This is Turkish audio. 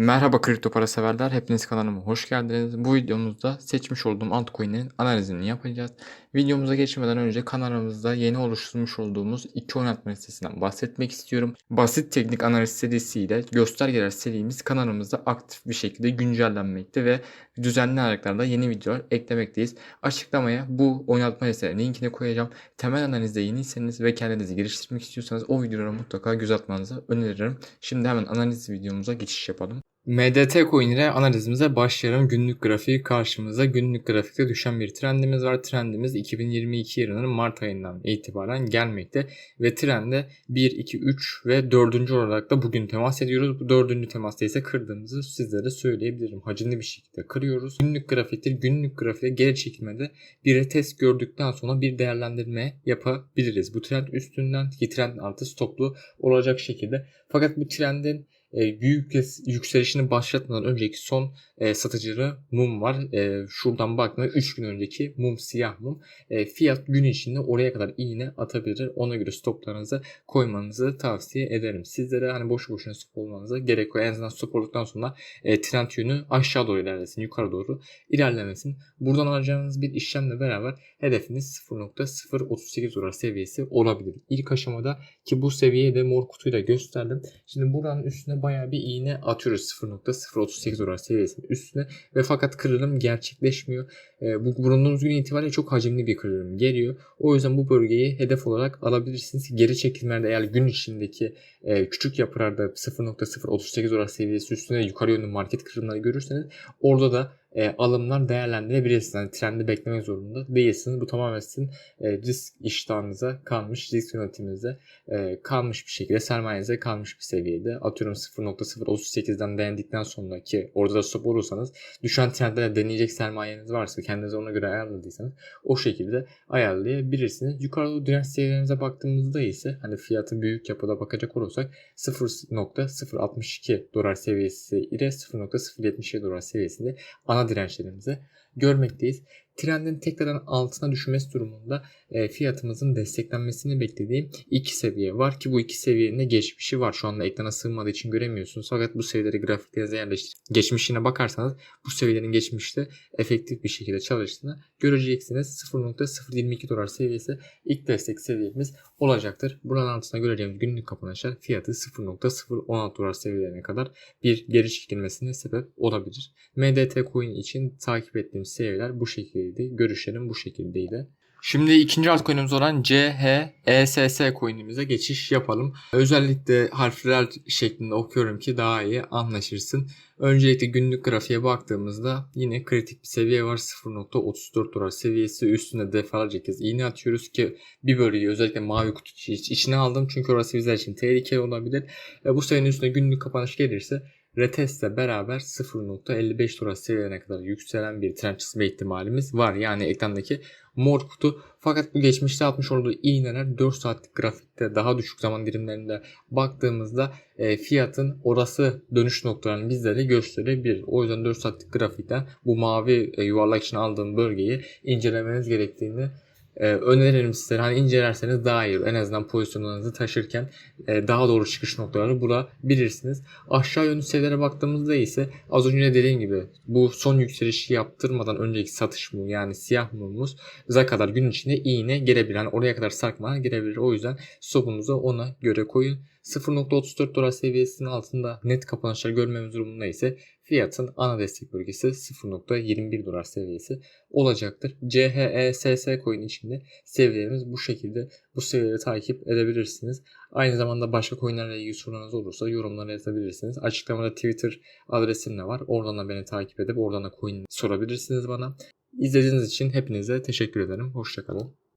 Merhaba kripto para severler. Hepiniz kanalıma hoş geldiniz. Bu videomuzda seçmiş olduğum altcoin'in analizini yapacağız. Videomuza geçmeden önce kanalımızda yeni oluşturmuş olduğumuz iki oynatma listesinden bahsetmek istiyorum. Basit teknik analiz serisiyle göstergeler serimiz kanalımızda aktif bir şekilde güncellenmekte ve düzenli aralıklarla yeni videolar eklemekteyiz. Açıklamaya bu oynatma listelerinin linkini koyacağım. Temel analizde yeniyseniz ve kendinizi geliştirmek istiyorsanız o videolara mutlaka göz atmanızı öneririm. Şimdi hemen analiz videomuza geçiş yapalım. MDT coin ile analizimize başlayalım. Günlük grafiği karşımıza. Günlük grafikte düşen bir trendimiz var. Trendimiz 2022 yılının Mart ayından itibaren gelmekte. Ve trende 1, 2, 3 ve 4. olarak da bugün temas ediyoruz. Bu 4. temasta ise kırdığımızı sizlere söyleyebilirim. Hacimli bir şekilde kırıyoruz. Günlük grafiktir. Günlük grafiğe geri çekilmede bir retest gördükten sonra bir değerlendirme yapabiliriz. Bu trend üstünden ki trend altı stoplu olacak şekilde. Fakat bu trendin e, büyük yükselişini başlatmadan önceki son e, mum var. E, şuradan baktığında 3 gün önceki mum siyah mum. E, fiyat gün içinde oraya kadar iğne atabilir. Ona göre stoplarınızı koymanızı tavsiye ederim. Sizlere hani boşu boşuna stop olmanıza gerek yok. En azından stop olduktan sonra e, trend yönü aşağı doğru ilerlesin, yukarı doğru ilerlemesin. Buradan alacağınız bir işlemle beraber hedefiniz 0.038 dolar seviyesi olabilir. İlk aşamada ki bu seviyeyi de mor kutuyla gösterdim. Şimdi buranın üstüne bayağı bir iğne atıyoruz 0.038 dolar seviyesinin üstüne ve fakat kırılım gerçekleşmiyor. E, bu bulunduğumuz gün itibariyle çok hacimli bir kırılım geliyor. O yüzden bu bölgeyi hedef olarak alabilirsiniz. Geri çekilmelerde eğer gün içindeki e, küçük yapılarda 0.038 dolar seviyesi üstüne yukarı yönlü market kırılımları görürseniz orada da e, alımlar değerlendirebilirsiniz. Yani trendi beklemek zorunda değilsiniz. Bu tamamen sizin e, risk iştahınıza kalmış, risk yönetiminize e, kalmış bir şekilde, sermayenize kalmış bir seviyede. Atıyorum 0.038'den beğendikten sonraki orada da stop olursanız düşen trendlere deneyecek sermayeniz varsa kendinize ona göre ayarladıysanız o şekilde ayarlayabilirsiniz. Yukarıda direnç seviyelerimize baktığımızda ise hani fiyatı büyük yapıda bakacak olursak 0.062 dolar seviyesi ile 0.077 dolar seviyesinde ana dirençlerimizi görmekteyiz. Trendin tekrardan altına düşmesi durumunda e, fiyatımızın desteklenmesini beklediğim iki seviye var ki bu iki seviyenin geçmişi var. Şu anda ekrana sığmadığı için göremiyorsunuz. Fakat bu seviyeleri grafiklerinize yerleştir. Geçmişine bakarsanız bu seviyelerin geçmişte efektif bir şekilde çalıştığını göreceksiniz. 0.022 dolar seviyesi ilk destek seviyemiz olacaktır. Buranın altına göreceğimiz günlük kapanışlar fiyatı 0.016 dolar seviyelerine kadar bir geri çekilmesine sebep olabilir. MDT coin için takip ettiğim seviyeler bu şekildeydi. Görüşlerim bu şekildeydi. Şimdi ikinci altcoin'imiz olan CHESS coin'imize geçiş yapalım. Özellikle harfler şeklinde okuyorum ki daha iyi anlaşırsın. Öncelikle günlük grafiğe baktığımızda yine kritik bir seviye var. 0.34 dolar seviyesi üstünde defalarca kez iğne atıyoruz ki bir bölgeyi özellikle mavi kutu iç- içine aldım. Çünkü orası bizler için tehlikeli olabilir. E, bu seviyenin üstüne günlük kapanış gelirse Retest'le beraber 0.55 dolar seviyelerine kadar yükselen bir trend çizme ihtimalimiz var. Yani ekrandaki mor kutu. Fakat bu geçmişte atmış olduğu iğneler 4 saatlik grafikte daha düşük zaman dilimlerinde baktığımızda e, fiyatın orası dönüş noktalarını bizlere gösterebilir. O yüzden 4 saatlik grafikten bu mavi e, yuvarlak için aldığım bölgeyi incelemeniz gerektiğini e, öneririm sizlere. Hani incelerseniz daha iyi. En azından pozisyonlarınızı taşırken e, daha doğru çıkış noktalarını bulabilirsiniz. Aşağı yönlü seviyelere baktığımızda ise az önce dediğim gibi bu son yükselişi yaptırmadan önceki satış mum yani siyah mumumuz bize kadar gün içinde iğne gelebilir. Yani oraya kadar sarkmalar gelebilir. O yüzden stopunuzu ona göre koyun. 0.34 dolar seviyesinin altında net kapanışlar görmemiz durumunda ise fiyatın ana destek bölgesi 0.21 dolar seviyesi olacaktır. CHESS coin içinde seviyelerimiz bu şekilde bu seviyeleri takip edebilirsiniz. Aynı zamanda başka coinlerle ilgili sorularınız olursa yorumlara yazabilirsiniz. Açıklamada Twitter adresim de var. Oradan da beni takip edip oradan da coin sorabilirsiniz bana. İzlediğiniz için hepinize teşekkür ederim. Hoşçakalın.